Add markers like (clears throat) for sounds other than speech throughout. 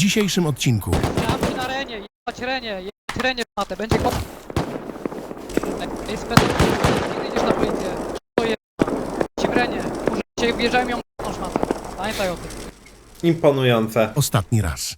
dzisiejszym odcinku. Na renie, renie, renie w matę, będzie kop... Ej, idziesz na policję, to je... Ci w renie, wjeżdżają ją szmatę. Pamiętaj o tym. Imponujące. Ostatni raz.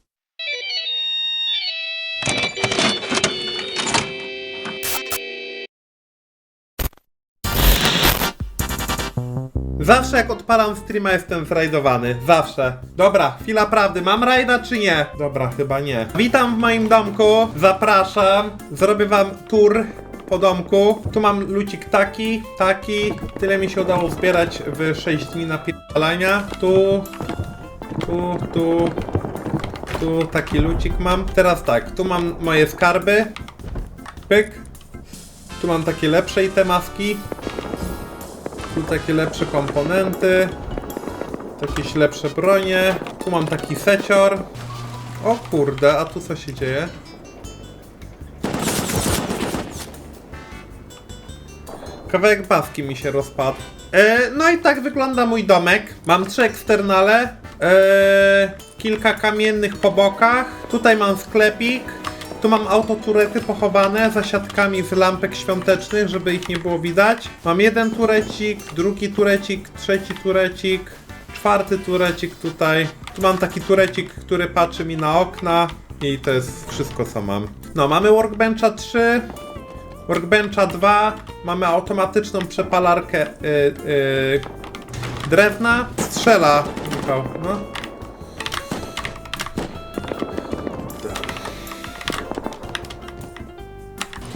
Zawsze jak odpalam streama jestem zrajdowany. Zawsze. Dobra, chwila prawdy. Mam rajda czy nie? Dobra, chyba nie. Witam w moim domku. Zapraszam. Zrobię wam tour po domku. Tu mam lucik taki, taki. Tyle mi się udało zbierać w 6 dni napierdalania. Tu, tu, tu, tu taki lucik mam. Teraz tak, tu mam moje skarby. Pyk. Tu mam takie lepsze itemaski. Tu takie lepsze komponenty. Tu jakieś lepsze bronie. Tu mam taki secior. O kurde, a tu co się dzieje? Kawałek paski mi się rozpadł. E, no i tak wygląda mój domek. Mam trzy eksternale. E, kilka kamiennych po bokach. Tutaj mam sklepik. Tu mam autoturety pochowane za siatkami z lampek świątecznych, żeby ich nie było widać. Mam jeden turecik, drugi turecik, trzeci turecik, czwarty turecik tutaj. Tu mam taki turecik, który patrzy mi na okna. I to jest wszystko co mam. No, mamy workbencha 3, workbencha 2, mamy automatyczną przepalarkę y, y, drewna. Strzela, no.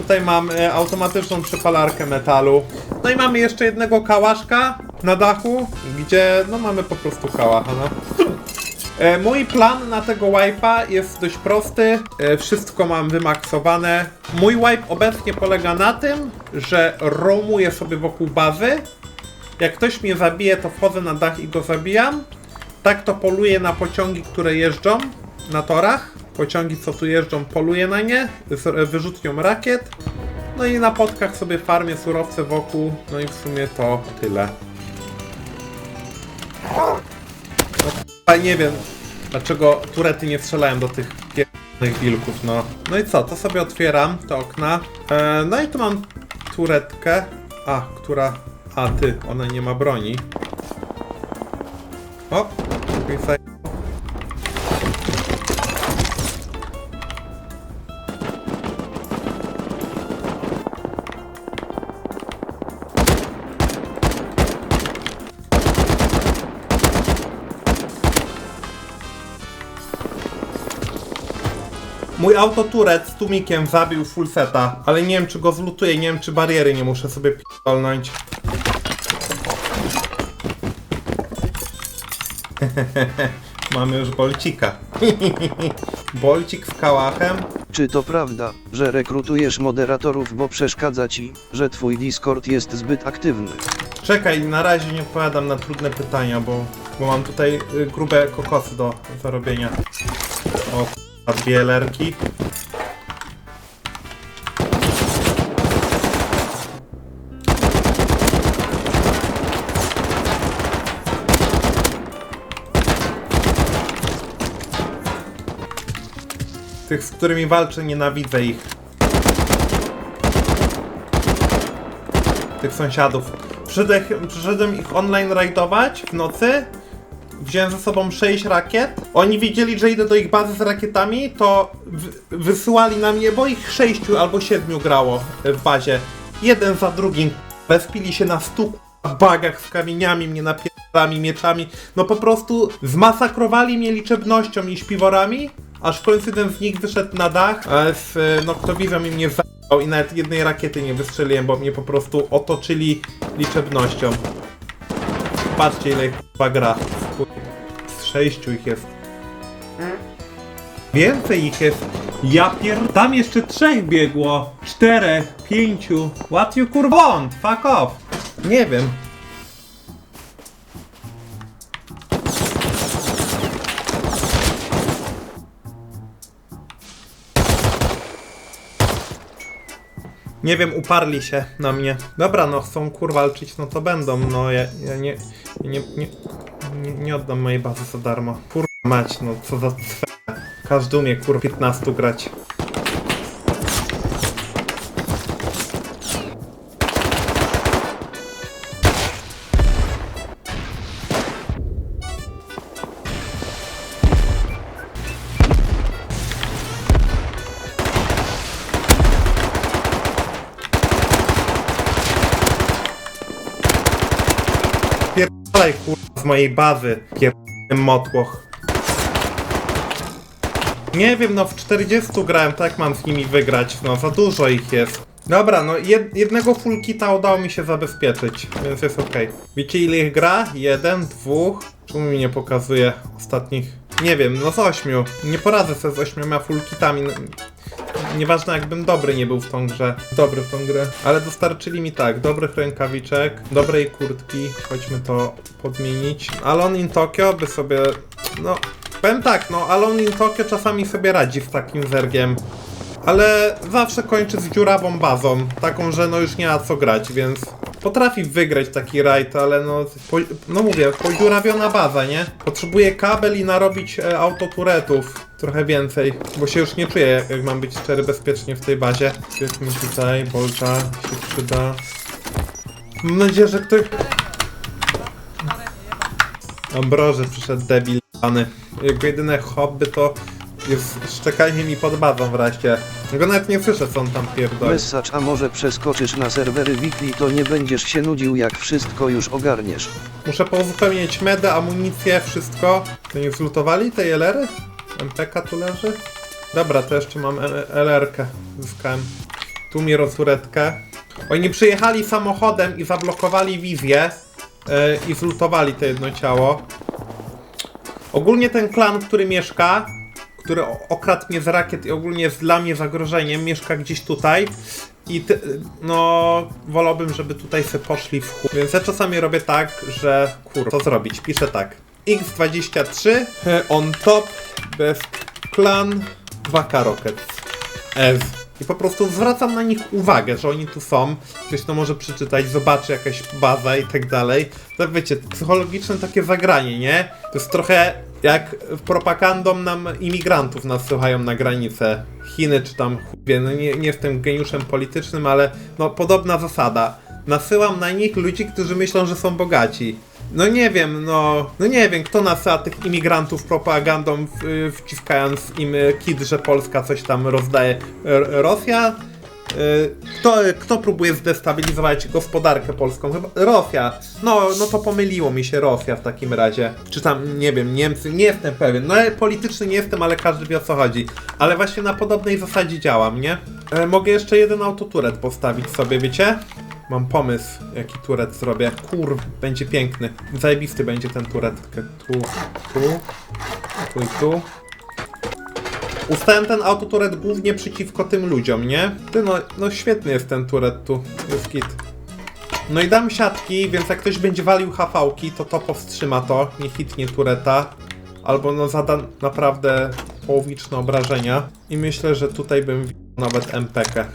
Tutaj mam e, automatyczną przepalarkę metalu. No i mamy jeszcze jednego kałaszka na dachu, gdzie no mamy po prostu kałacha, no. E, mój plan na tego wipe'a jest dość prosty. E, wszystko mam wymaksowane. Mój wipe obecnie polega na tym, że roamuję sobie wokół bazy. Jak ktoś mnie zabije, to wchodzę na dach i go zabijam. Tak to poluję na pociągi, które jeżdżą na torach. Pociągi, co tu jeżdżą, poluję na nie wyrzutnią rakiet. No i na podkach sobie farmię surowce wokół. No i w sumie to tyle. A nie wiem, dlaczego turety nie strzelają do tych pierdolnych wilków, no. No i co, to sobie otwieram, te okna. E, no i tu mam turetkę. A, która... A, ty, ona nie ma broni. O, mi Mój autoturet z tumikiem zabił full seta, ale nie wiem czy go zlutuję, nie wiem czy bariery nie muszę sobie p***olnąć. (laughs) Mamy już bolcika. (laughs) Bolcik z kałachem. Czy to prawda, że rekrutujesz moderatorów, bo przeszkadza ci, że twój Discord jest zbyt aktywny? Czekaj, na razie nie odpowiadam na trudne pytania, bo, bo mam tutaj y, grube kokosy do zarobienia. O, k***a, dwie lerki. Tych, z którymi walczę, nienawidzę ich. tych sąsiadów. Przyszedłem, przyszedłem ich online rajdować w nocy. Wziąłem ze sobą 6 rakiet. Oni wiedzieli, że idę do ich bazy z rakietami, to wysyłali na mnie, bo ich 6 albo 7 grało w bazie. Jeden za drugim. Bezpili się na stu bagach z kamieniami, mnie napierdami, mieczami. No po prostu zmasakrowali mnie liczebnością i śpiworami. Aż w końcu jeden z nich wyszedł na dach, z noktowizem i mnie za***ał i nawet jednej rakiety nie wystrzeliłem, bo mnie po prostu otoczyli liczebnością. Patrzcie ile k***a gra. Sześciu ich jest. Więcej ich jest. Ja pier... Tam jeszcze trzech biegło. Czterech, pięciu. What you kurwont? Fuck off. Nie wiem. Nie wiem, uparli się na mnie. Dobra, no chcą kur walczyć, no to będą, no ja, ja nie, nie, nie, nie, nie oddam mojej bazy za darmo. Kurwa mać, no co za. Każdy umie kur 15 grać. Pierdalaj kur z mojej bazy. Pierdolny motłoch. Nie wiem, no w 40 grałem, tak mam z nimi wygrać, no za dużo ich jest. Dobra, no jed jednego full kita udało mi się zabezpieczyć, więc jest okej. Wiecie ile ich gra? Jeden, dwóch. Czemu mi nie pokazuje ostatnich? Nie wiem, no z ośmiu. Nie poradzę sobie z ośmioma full kitami. Nieważne jakbym dobry nie był w tą grze. Dobry w tą grę. Ale dostarczyli mi tak, dobrych rękawiczek, dobrej kurtki. Chodźmy to podmienić. Alon in Tokyo by sobie... No, powiem tak, no Alon in Tokyo czasami sobie radzi z takim zergiem. Ale zawsze kończy z dziurawą bazą. Taką, że no już nie ma co grać, więc... Potrafi wygrać taki rajd, ale no... Po, no mówię, podziurawiona baza, nie? Potrzebuję kabel i narobić e, autoturetów. Trochę więcej, bo się już nie czuję, jak, mam być szczery, bezpiecznie w tej bazie. Świetnie tutaj, bolta się przyda. Mam nadzieję, że ktoś... Ambroży przyszedł debil pany. Jego jedyne hobby to jest szczekanie mi pod bazą wreszcie. Go nawet nie słyszę, co on tam pierdoli. Message, a może przeskoczysz na serwery weekly to nie będziesz się nudził jak wszystko już ogarniesz. Muszę pouzupełniać medę, amunicję, wszystko. To nie zlutowali tej LR-y? MPK tu leży? Dobra, to jeszcze mam LR-kę. Zyskałem. Tu mi rozuretkę. Oni przyjechali samochodem i zablokowali wizję. Yy, I zlutowali to jedno ciało. Ogólnie ten klan, który mieszka, który okradł mnie z rakiet i ogólnie jest dla mnie zagrożeniem, mieszka gdzieś tutaj. I ty, no, wolałbym, żeby tutaj se poszli w chuj. Więc ja czasami robię tak, że kur, co zrobić? Piszę tak. X23 e, on top bez clan 2K Rockets. S. I po prostu zwracam na nich uwagę, że oni tu są. Ktoś to może przeczytać, zobaczy jakaś baza i tak dalej. To wiecie, psychologiczne takie zagranie, nie? To jest trochę jak propagandą nam imigrantów nas słuchają na granicę. Chiny czy tam no nie, nie jestem geniuszem politycznym, ale no podobna zasada. Nasyłam na nich ludzi, którzy myślą, że są bogaci. No nie wiem, no, no nie wiem, kto nasyła tych imigrantów propagandą, w, wciskając im kit, że Polska coś tam rozdaje. Rosja? Y, Kto, kto próbuje zdestabilizować gospodarkę polską? Chyba Rosja. No, no to pomyliło mi się Rosja w takim razie. Czy tam, nie wiem, Niemcy, nie jestem pewien. No polityczny nie jestem, ale każdy wie o co chodzi. Ale właśnie na podobnej zasadzie działam, nie? E, mogę jeszcze jeden autoturet postawić sobie, wiecie? Mam pomysł, jaki turet zrobię. Kurw, będzie piękny. Zajebisty będzie ten turet. Tu, tu, tu i tu. Ustałem ten autoturet głównie przeciwko tym ludziom, nie? Ty no, no świetny jest ten turet tu. Jest. No i dam siatki, więc jak ktoś będzie walił hafałki, to to powstrzyma to, nie hitnie tureta. Albo no zada naprawdę połowiczne obrażenia. I myślę, że tutaj bym nawet MPK.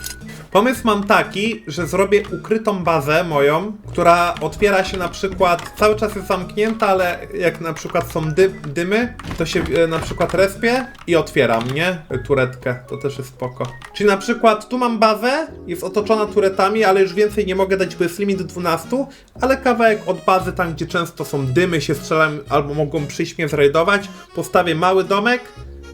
Pomysł mam taki, że zrobię ukrytą bazę moją, która otwiera się na przykład, cały czas jest zamknięta, ale jak na przykład są dy, dymy, to się e, na przykład respię i otwieram, nie? Turetkę, to też jest spoko. Czyli na przykład tu mam bazę, jest otoczona turetami, ale już więcej nie mogę dać, bo jest limit 12, ale kawałek od bazy, tam gdzie często są dymy, się strzelam albo mogą przyjść mnie zrajdować, postawię mały domek,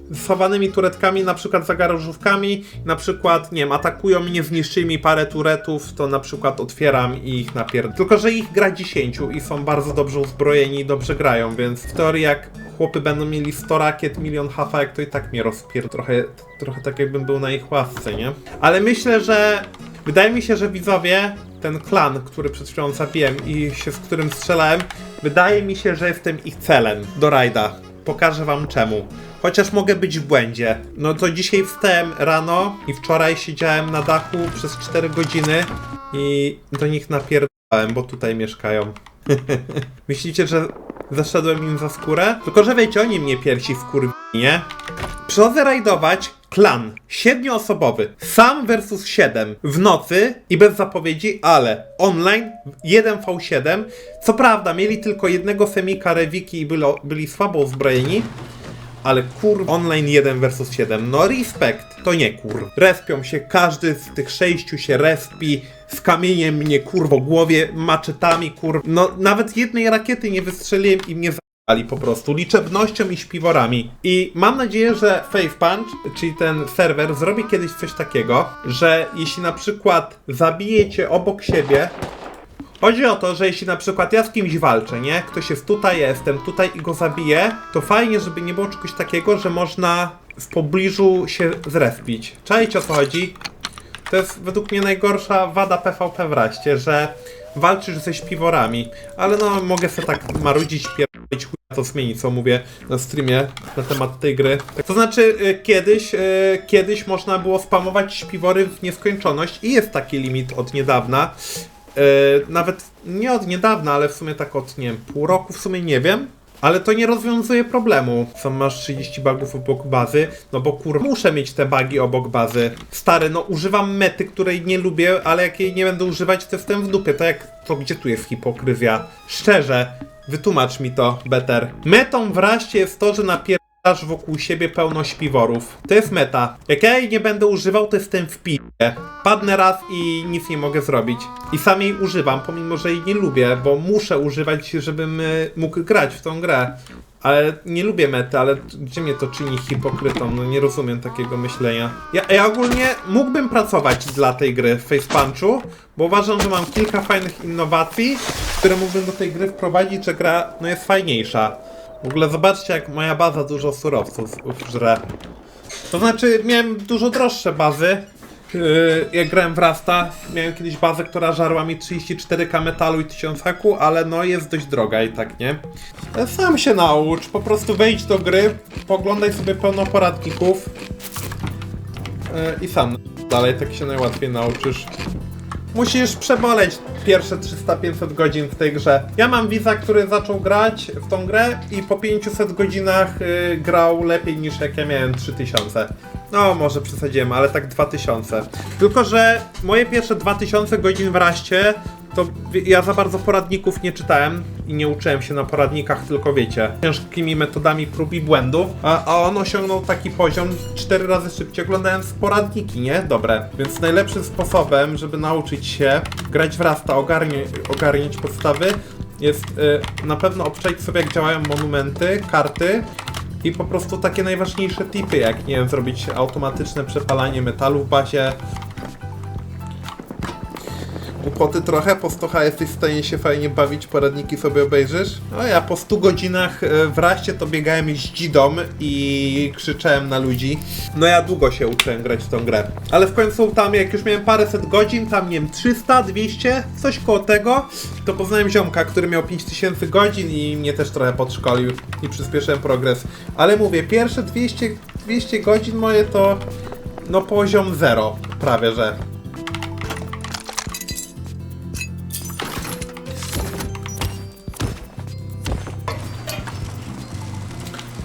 z turetkami, na przykład za garażówkami, na przykład, nie wiem, atakują mnie, zniszczyli mi parę turetów, to na przykład otwieram i ich napierd... Tylko, że ich gra 10 i są bardzo dobrze uzbrojeni i dobrze grają, więc w teorii jak chłopy będą mieli 100 rakiet, milion hafek, to i tak mnie rozpier... Trochę, trochę tak jakbym był na ich łasce, nie? Ale myślę, że... Wydaje mi się, że widzowie, ten klan, który przed chwilą zabiłem i się z którym strzelałem, wydaje mi się, że jestem ich celem do rajda. Pokażę wam czemu. Chociaż mogę być w błędzie. No to dzisiaj wstałem rano i wczoraj siedziałem na dachu przez 4 godziny i do nich napierdałem, bo tutaj mieszkają. (laughs) Myślicie, że zaszedłem im za skórę? Tylko, że wiecie, oni mnie pierwsi w nie? Przychodzę rajdować klan siedmioosobowy, sam versus 7 w nocy i bez zapowiedzi, ale online 1v7. Co prawda, mieli tylko jednego semika rewiki i byli, byli słabo uzbrojeni, ale kur online 1 versus 7. No respekt, to nie kur. Respią się, każdy z tych sześciu się respi z kamieniem mnie kurwo głowie, maczetami kur... No nawet jednej rakiety nie wystrzeliłem i mnie ali po prostu liczebnością i śpiworami. I mam nadzieję, że Face Punch, czyli ten serwer, zrobi kiedyś coś takiego, że jeśli na przykład zabijecie obok siebie, Chodzi o to, że jeśli na przykład ja z kimś walczę, nie? Ktoś jest tutaj, ja jestem tutaj i go zabiję, to fajnie, żeby nie było czegoś takiego, że można w pobliżu się zrespić. Czajcie o co chodzi? To jest według mnie najgorsza wada PvP wraście, że walczysz ze śpiworami. Ale no, mogę sobie tak marudzić, pierdolić chuja to zmieni, co mówię na streamie na temat tej gry. To znaczy, y, kiedyś, y, kiedyś można było spamować śpiwory w nieskończoność i jest taki limit od niedawna. Y, nawet nie od niedawna, ale w sumie tak od, nie wiem, pół roku, w sumie nie wiem. Ale to nie rozwiązuje problemu. Sam masz 30 bugów obok bazy, no bo kur... muszę mieć te bugi obok bazy. Stary, no używam mety, której nie lubię, ale jak jej nie będę używać, to jestem w dupie. To jak... to gdzie tu jest hipokryzja? Szczerze, wytłumacz mi to, better. Metą wreszcie jest to, że napierasz wokół siebie pełno śpiworów. To jest meta. Jak ja jej nie będę używał, to jestem w piwie. Padnę raz i nic nie mogę zrobić. I sam jej używam, pomimo że jej nie lubię, bo muszę używać, żebym y, mógł grać w tą grę. Ale nie lubię mety, ale gdzie mnie to czyni hipokrytą? No nie rozumiem takiego myślenia. Ja, ja ogólnie mógłbym pracować dla tej gry w Face Punchu, bo uważam, że mam kilka fajnych innowacji, które mógłbym do tej gry wprowadzić, że gra no, jest fajniejsza. W ogóle zobaczcie, jak moja baza dużo surowców żre. To znaczy, miałem dużo droższe bazy. Yy, jak grałem w Rasta, miałem kiedyś bazę, która żarła mi 34k metalu i 1000 haku, ale no jest dość droga i tak, nie? E, Sam się naucz, po prostu wejdź do gry, poglądaj sobie pełno poradników yy, i sam dalej tak się najłatwiej nauczysz. Musisz przeboleć pierwsze 300-500 godzin w tej grze. Ja mam widza, który zaczął grać w tą grę i po 500 godzinach y, grał lepiej niż jak ja miałem 3000. No, może przesadziłem, ale tak 2000. Tylko, że moje pierwsze 2000 godzin w raście to ja za bardzo poradników nie czytałem i nie uczyłem się na poradnikach, tylko wiecie, ciężkimi metodami prób i błędów, a, a on osiągnął taki poziom 4 razy szybciej oglądając poradniki, nie? Dobre. Więc najlepszym sposobem, żeby nauczyć się grać w Rasta, ogarnie, podstawy, jest y, na pewno obczaić sobie jak działają monumenty, karty i po prostu takie najważniejsze tipy, jak nie wiem, zrobić automatyczne przepalanie metalu w bazie, Głupoty trochę, po 100 jesteś w stanie się fajnie bawić, poradniki sobie obejrzysz. No ja po 100 godzinach e, w raście to biegałem z dzidą i krzyczałem na ludzi. No ja długo się uczyłem grać w tą grę. Ale w końcu tam, jak już miałem paręset godzin, tam nie wiem, 300, 200, coś koło tego, to poznałem ziomka, który miał 5000 godzin i mnie też trochę podszkolił i przyspieszyłem progres. Ale mówię, pierwsze 200, 200 godzin moje to no poziom zero, prawie że.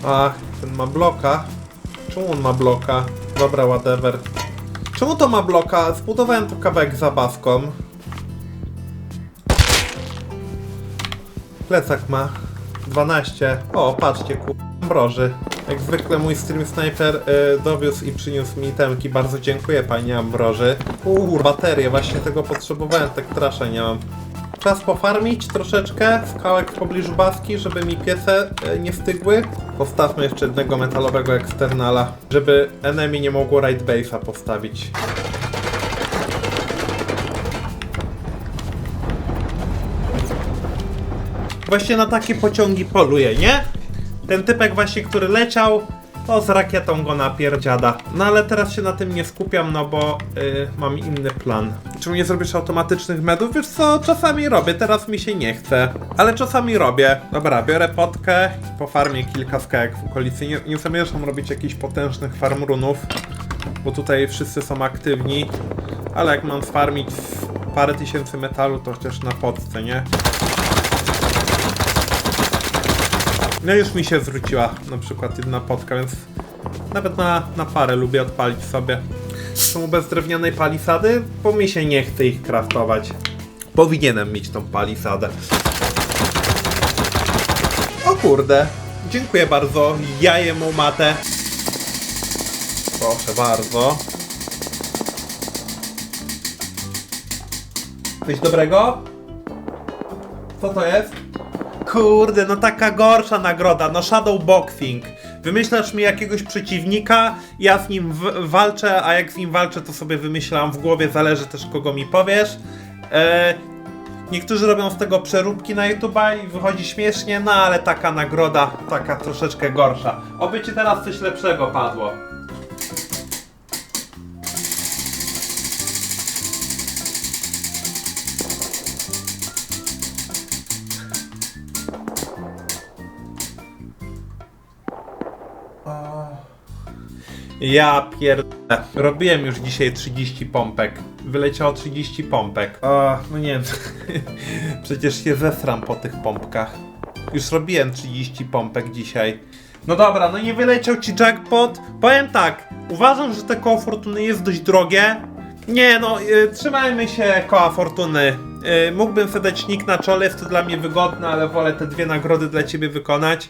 Ach, ten ma bloka. Czemu on ma bloka? Dobra, whatever. Czemu to ma bloka? Zbudowałem to kawałek zabawką. Plecak ma 12. O, patrzcie, ku... Ambroży. Jak zwykle mój stream sniper y, dowiózł i przyniósł mi temki. Bardzo dziękuję, panie Ambroży. Uuu, baterie, właśnie tego potrzebowałem, tak trasza nie mam. Czas pofarmić troszeczkę skałek w pobliżu baski, żeby mi piece e, nie stygły. Postawmy jeszcze jednego metalowego eksternala, żeby enemy nie mogło right base'a postawić. Właśnie na takie pociągi poluje, nie? Ten typek właśnie, który leciał, to z rakietą go napierdziada. No ale teraz się na tym nie skupiam, no bo y, mam inny plan. Czemu nie zrobisz automatycznych medów? Wiesz co, czasami robię, teraz mi się nie chce. Ale czasami robię. Dobra, biorę potkę, po farmie kilka skajek w okolicy. Nie, nie zamierzam robić jakichś potężnych farm runów, bo tutaj wszyscy są aktywni. Ale jak mam sfarmić parę tysięcy metalu, to chociaż na potce, nie? No już mi się zwróciła na przykład jedna potka, więc nawet na, na parę lubię odpalić sobie. Są bez drewnianej palisady, bo mi się nie chce ich kraftować. Powinienem mieć tą palisadę. O kurde, Dziękuję bardzo. Jaję mu matę. Proszę bardzo. Coś dobrego? Co to jest? Kurde, no taka gorsza nagroda, no Shadowboxing. Wymyślasz mi jakiegoś przeciwnika, ja z nim walczę, a jak z nim walczę, to sobie wymyślam w głowie, zależy też kogo mi powiesz. E, niektórzy robią z tego przeróbki na YouTube'a i wychodzi śmiesznie, no ale taka nagroda, taka troszeczkę gorsza. Oby ci teraz coś lepszego padło. Ja pierdolę. Robiłem już dzisiaj 30 pompek. Wyleciało 30 pompek. O, no nie wiem. (laughs) Przecież się zesram po tych pompkach. Już robiłem 30 pompek dzisiaj. No dobra, no nie wyleciał ci jackpot. Powiem tak, uważam, że te koło fortuny jest dość drogie. Nie no, y, trzymajmy się koła fortuny. Y, mógłbym sobie dać nick na czole, jest to dla mnie wygodne, ale wolę te dwie nagrody dla ciebie wykonać.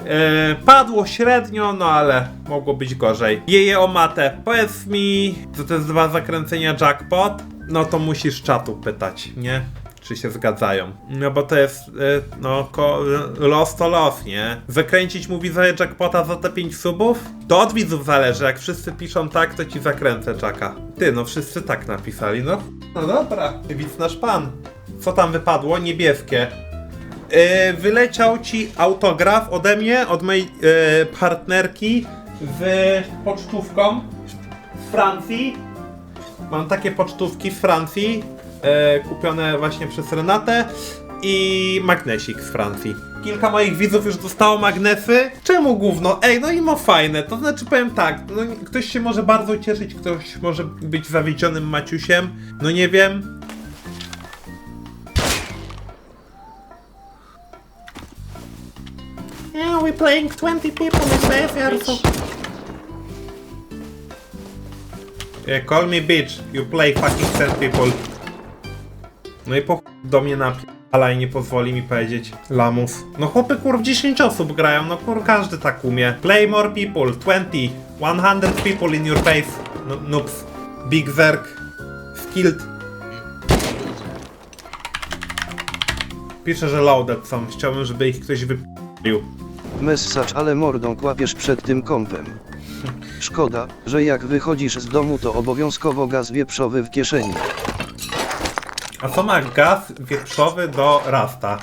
Y, padło średnio, no ale mogło być gorzej. Jeje o matę, powiedz mi, co to jest dwa zakręcenia jackpot? No to musisz czatu pytać, nie? Czy się zgadzają? No bo to jest, y, no, los to los, nie? Zakręcić mówi za jackpota za te 5 subów? To od widzów zależy, jak wszyscy piszą tak, to ci zakręcę czaka. Ty, no wszyscy tak napisali, no. No dobra, widz nasz pan. Co tam wypadło? Niebieskie. Yy, wyleciał ci autograf ode mnie, od mojej yy, partnerki z pocztówką z Francji. Mam takie pocztówki z Francji, e, kupione właśnie przez Renatę i magnesik z Francji. Kilka moich widzów już dostało magnesy. Czemu gówno? Ej, no i mo fajne. To znaczy powiem tak, no ktoś się może bardzo cieszyć, ktoś może być zawiedzionym Maciusiem. No nie wiem. Yeah, we're playing 20 people in so Yeah, call me bitch. You play fucking ten people. No i po chuj do mnie napierdala i nie pozwoli mi powiedzieć lamus. No chłopy kur 10 osób grają, no kur każdy tak umie. Play more people, 20, 100 people in your face. No, noobs. Big Zerk. Skilled. Pisze, że loaded są. Chciałbym, żeby ich ktoś wypił. Message, ale mordą kłapiesz przed tym kąpem. (laughs) Szkoda, że jak wychodzisz z domu to obowiązkowo gaz wieprzowy w kieszeni. A co ma gaz wieprzowy do rasta?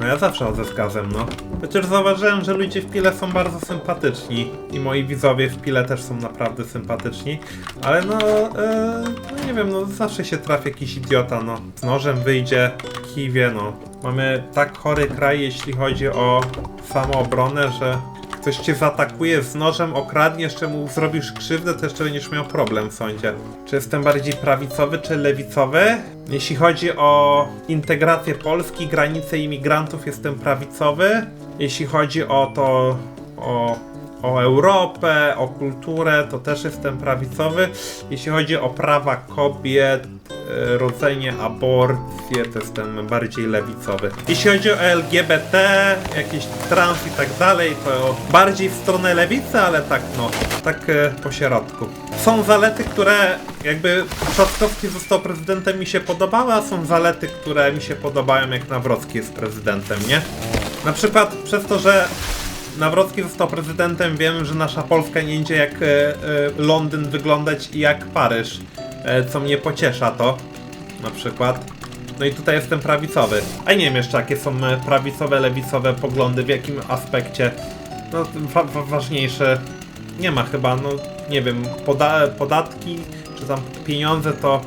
No ja zawsze chodzę z gazem, no. Chociaż zauważyłem, że ludzie w Pile są bardzo sympatyczni. I moi widzowie w Pile też są naprawdę sympatyczni. Ale no, e, no nie wiem, no zawsze się trafi jakiś idiota, no. Z nożem wyjdzie, kiwie, no. Mamy tak chory kraj, jeśli chodzi o samoobronę, że ktoś cię zaatakuje z nożem, okradnie, jeszcze mu zrobisz krzywdę, to jeszcze będziesz miał problem w sądzie. Czy jestem bardziej prawicowy, czy lewicowy? Jeśli chodzi o integrację Polski, granice imigrantów, jestem prawicowy. Jeśli chodzi o to, o, o Europę, o kulturę, to też jestem prawicowy. Jeśli chodzi o prawa kobiet, e, rodzenie, aborcję, to jestem bardziej lewicowy. Jeśli chodzi o LGBT, jakieś trans i tak dalej, to bardziej w stronę lewicy, ale tak no, tak e, po środku. Są zalety, które jakby Trzaskowski został prezydentem mi się podobały, a są zalety, które mi się podobają jak Nawrocki jest prezydentem, nie? Na przykład przez to, że Nawrocki został prezydentem, wiem, że nasza Polska nie idzie jak e, e, Londyn wyglądać i jak Paryż, e, co mnie pociesza to, na przykład. No i tutaj jestem prawicowy. A nie wiem jeszcze jakie są prawicowe, lewicowe poglądy, w jakim aspekcie. No wa wa ważniejsze nie ma chyba, no nie wiem, poda podatki czy tam pieniądze to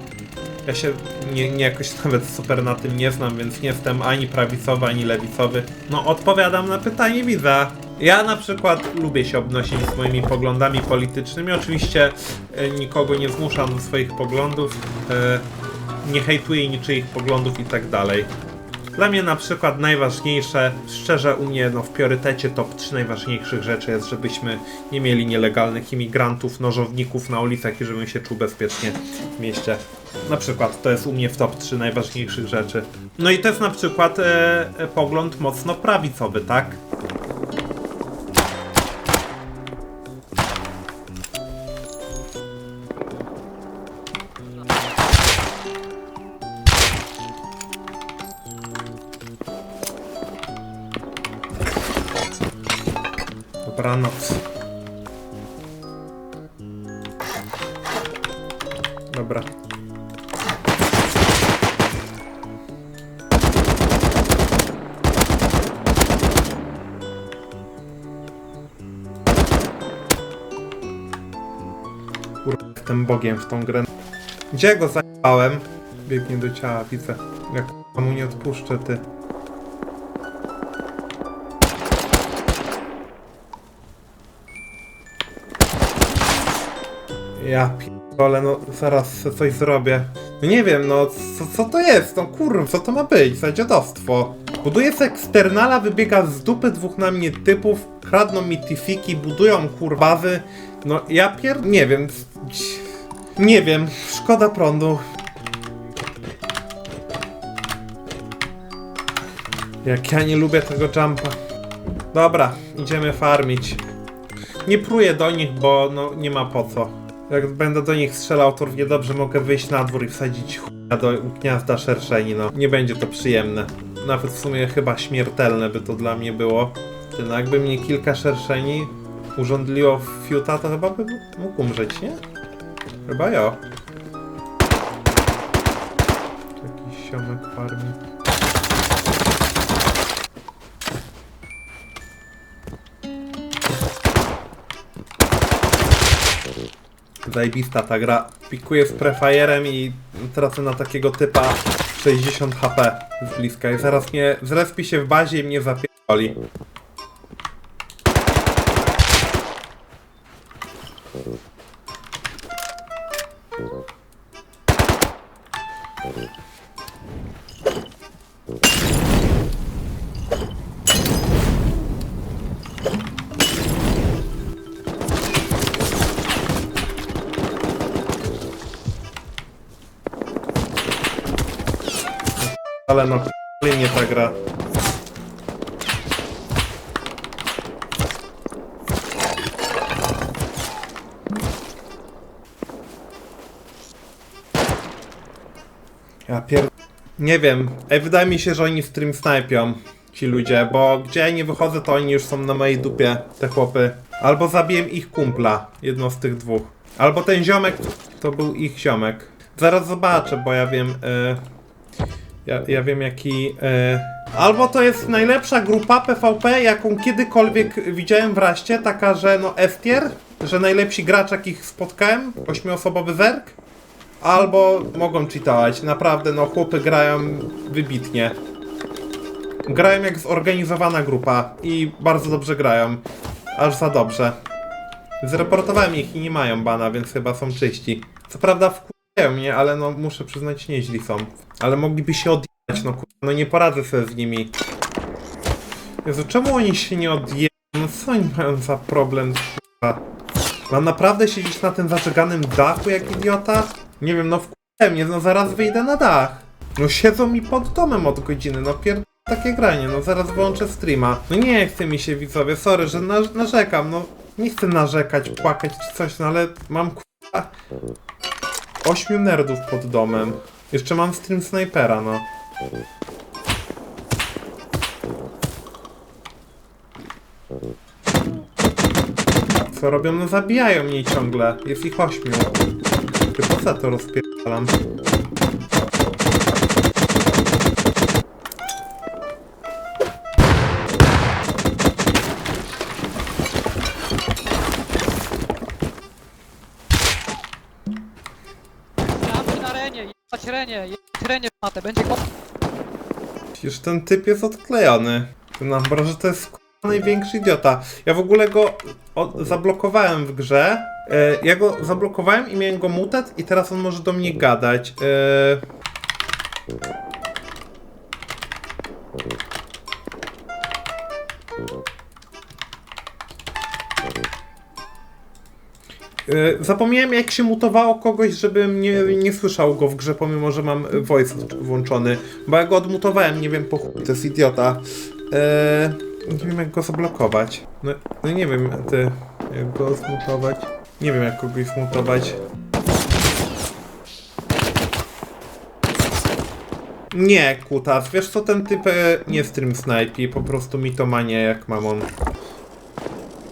ja się nie, nie jakoś (laughs) nawet super na tym nie znam, więc nie jestem ani prawicowy, ani lewicowy. No odpowiadam na pytanie widza. Ja na przykład lubię się obnosić z moimi poglądami politycznymi. Oczywiście e, nikogo nie zmuszam do swoich poglądów. E, nie hejtuję niczyich poglądów i tak dalej. Dla mnie na przykład najważniejsze, szczerze u mnie no, w priorytecie top 3 najważniejszych rzeczy jest, żebyśmy nie mieli nielegalnych imigrantów, nożowników na ulicach i żebym się czuł bezpiecznie w mieście. Na przykład to jest u mnie w top 3 najważniejszych rzeczy. No i to jest na przykład e, e, pogląd mocno prawicowy, tak? Jestem bogiem w tą grę. Gdzie go zajebałem? Biegnie do ciała, widzę. Jak mu nie odpuszczę, ty. Ja pierdolę, no zaraz coś zrobię. No nie wiem, no co, co to jest? No kurwa, co to ma być za dziadostwo? Buduje se eksternala, wybiega z dupy dwóch na mnie typów, kradną mi tifiki, budują kurwazy. No ja pier... nie wiem. Nie wiem, szkoda prądu. Jak ja nie lubię tego jumpa. Dobra, idziemy farmić. Nie pruję do nich, bo no nie ma po co. Jak będę do nich strzelał, to równie dobrze mogę wyjść na dwór i wsadzić chuja do gniazda szerszeni, no. Nie będzie to przyjemne. Nawet w sumie chyba śmiertelne by to dla mnie było. Ty, no jakby mnie kilka szerszeni urządliło w fiuta, to chyba by mógł umrzeć, nie? Chyba jo. Jakiś siomek farmi. Zajebista ta gra. Pikuję z prefire'em i tracę na takiego typa 60 HP z bliska i zaraz mnie zrespi się w bazie i mnie zapierdoli. Ale no mnie ta gra. Ja pier... Nie wiem. Ej, wydaje mi się, że oni stream snajpią. Ci ludzie, bo gdzie ja nie wychodzę, to oni już są na mojej dupie, te chłopy. Albo zabiję ich kumpla, jedno z tych dwóch. Albo ten ziomek, to był ich ziomek. Zaraz zobaczę, bo ja wiem... y, ja, ja wiem jaki. E... Albo to jest najlepsza grupa PvP, jaką kiedykolwiek widziałem w raście, taka, że no Estier, że najlepsi gracz jakich spotkałem, ośmioosobowy zerk. Albo mogą cheatować, naprawdę no chłopy grają wybitnie. Grają jak zorganizowana grupa i bardzo dobrze grają. Aż za dobrze. Zreportowałem ich i nie mają bana, więc chyba są czyści. Co prawda wkurzają mnie, ale no muszę przyznać nieźli są. Ale mogliby się odjechać, no kurwa, no nie poradzę sobie z nimi. Jezu, czemu oni się nie odjeżdżają? No co oni mają za problem, kurwa? Mam naprawdę siedzieć na tym zażeganym dachu jak idiota? Nie wiem, no wkurzają mnie, no zaraz wyjdę na dach. No siedzą mi pod domem od godziny, no pierd... takie granie, no zaraz wyłączę streama. No nie chce mi się widzowie, sorry, że na narzekam, no nie chcę narzekać, płakać czy coś, no ale mam kurwa ośmiu nerdów pod domem. Jeszcze mam stream snajpera, no. Co robią? No zabijają mnie ciągle. Jest ich ośmiu. Ty po co to rozpierdalam? Matę, będzie kop... Przecież ten typ jest odklejony. No, że to jest k***a największy idiota. Ja w ogóle go zablokowałem w grze. E, ja go zablokowałem i miałem go mutet i teraz on może do mnie gadać. E, Zapomniałem jak się mutowało kogoś, żebym nie, nie słyszał go w grze, pomimo że mam voice włączony. Bo ja go odmutowałem, nie wiem po chuj, to jest idiota. E, nie wiem jak go zablokować. No, no nie wiem, ty, jak go zmutować. Nie wiem jak kogoś zmutować. Nie, kutas, wiesz co, ten typ e, nie stream snajpi, po prostu mitomanie jak mamon.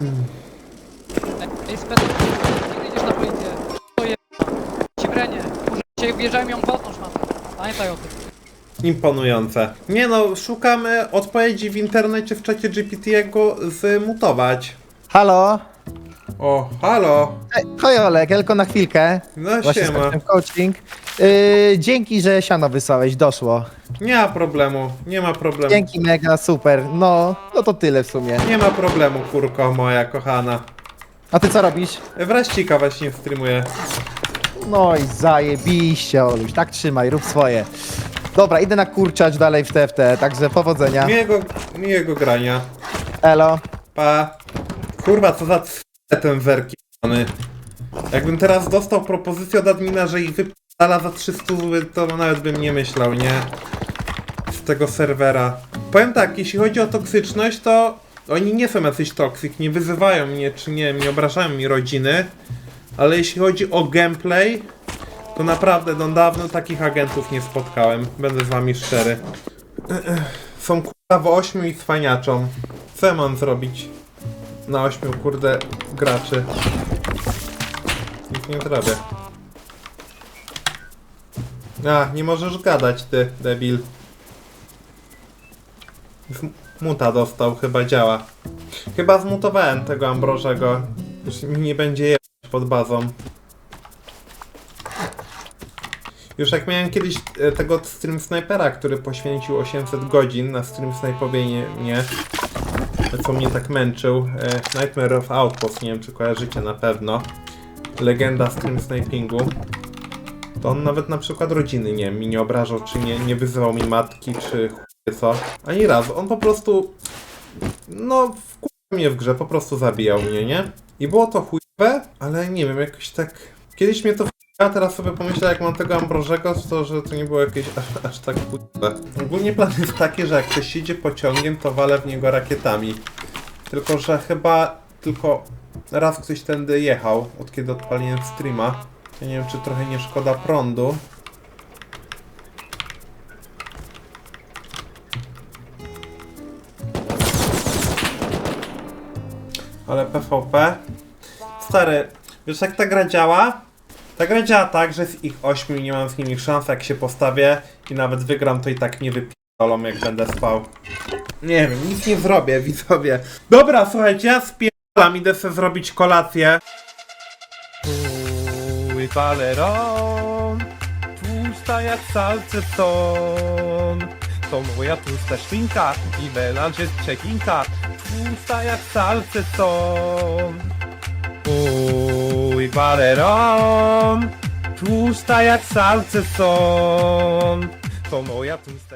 Ej, Pamiętaj o tym. Imponujące. Nie no, szukamy odpowiedzi w internecie w czacie GPT, jak go zmutować. Halo? O, halo. Ej, Hej Olek, tylko na chwilkę. No Właśnie siema. skończyłem coaching. Yy, dzięki, że siano wysłałeś, doszło. Nie ma problemu, nie ma problemu. Dzięki, mega, super. No, no to tyle w sumie. Nie ma problemu, kurko moja kochana. A ty co robisz? Wraścika właśnie streamuję. No i zajebiście, Oluś, tak trzymaj, rób swoje. Dobra, idę nakurczać dalej w TFT, także powodzenia. Miłego, miłego grania. Elo. Pa. Kurwa, co za c- ten werki p***ny. Jakbym teraz dostał propozycję od admina, że ich wypala za 300 zł, to nawet bym nie myślał, nie? Z tego serwera. Powiem tak, jeśli chodzi o toksyczność, to oni nie są jacyś toksyk, nie wyzywają mnie, czy nie, nie obrażają mi rodziny. Ale jeśli chodzi o gameplay, to naprawdę no dawno takich agentów nie spotkałem. Będę z wami szczery. (clears throat) Są kurwa w ośmiu i cwaniaczą. Co mam zrobić? Na ośmiu kurde graczy. Nic nie zrobię. A, nie możesz gadać ty, debil. Muta dostał, chyba działa. Chyba zmutowałem tego Ambrożego. Już mi nie będzie jechać pod bazą. Już jak miałem kiedyś e, tego stream snipera, który poświęcił 800 godzin na stream snajpowienie mnie, co mnie tak męczył. E, Nightmare of Outpost, nie wiem czy kojarzycie na pewno. Legenda stream snipingu. To on nawet na przykład rodziny, nie mi nie obrażał, czy nie, nie wyzywał mi matki, czy chuj co. Ani razu. On po prostu, no, wkurzył mnie w grze, po prostu zabijał mnie, nie? I było to chujowe, ale nie wiem, jakoś tak... Kiedyś mnie to a teraz sobie pomyślę, jak mam tego Ambrożego, to że to nie było jakieś aż, aż tak chujowe. Ogólnie plan jest taki, że jak ktoś idzie pociągiem, to walę w niego rakietami. Tylko, że chyba tylko raz ktoś tędy jechał, od kiedy odpaliłem streama. Ja nie wiem, czy trochę nie szkoda prądu. Ale PvP. Stary, wiesz jak ta gra działa? Ta gra działa tak, że z ich ośmiu nie mam z nimi szans, jak się postawię i nawet wygram, to i tak nie wypierdolą, jak będę spał. Nie wiem, nic nie zrobię, (laughs) widzowie. Dobra, słuchajcie, ja spierdalam, idę sobie zrobić kolację. Twój baleron, tłusta jak salceson. To moja tłusta szpinka i melanż jest przekinka, tłusta jak salceson. Twój baleron, tłusta jak salceson. To moja tłusta